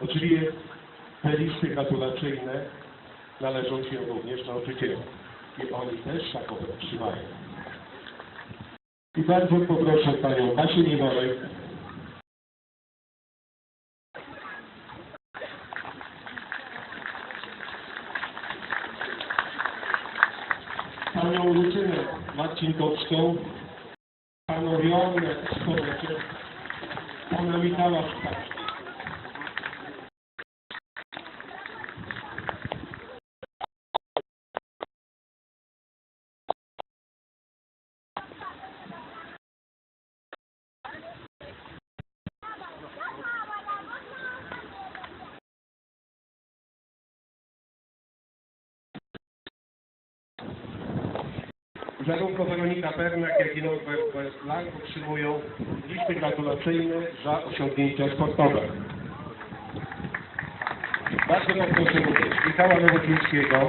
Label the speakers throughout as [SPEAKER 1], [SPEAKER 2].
[SPEAKER 1] Oczywiście te listy gratulacyjne należą się również nauczycielom. I oni też taką otrzymają. I bardzo poproszę Panią Basię Nieworek, Panią Lucynę Marcinkowską, Panią Joannę Skoweczek, Pana Michała Szpaka. Zarówno Weronika Pernak, jak i Norbert Westlang otrzymują listy gratulacyjne za osiągnięcia sportowe. Bardzo poproszę również Michała Nowosińskiego,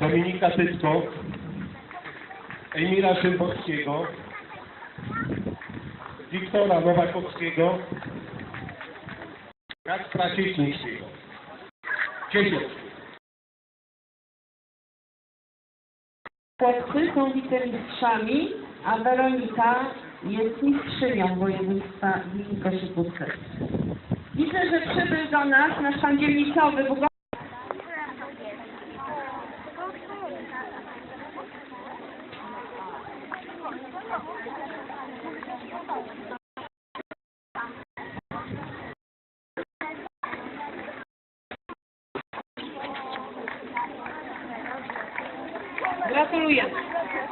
[SPEAKER 1] Dominika Tytko, Emila Szymborskiego, Wiktora Nowakowskiego, Kacpra Cieślińskiego. Dziesięć.
[SPEAKER 2] Chłopcy są wicemistrzami, a Weronika jest mistrzynią województwa Gminy Koszyków-Selec. Widzę, że przybył do nas nasz pan dzielnicowy Gracias,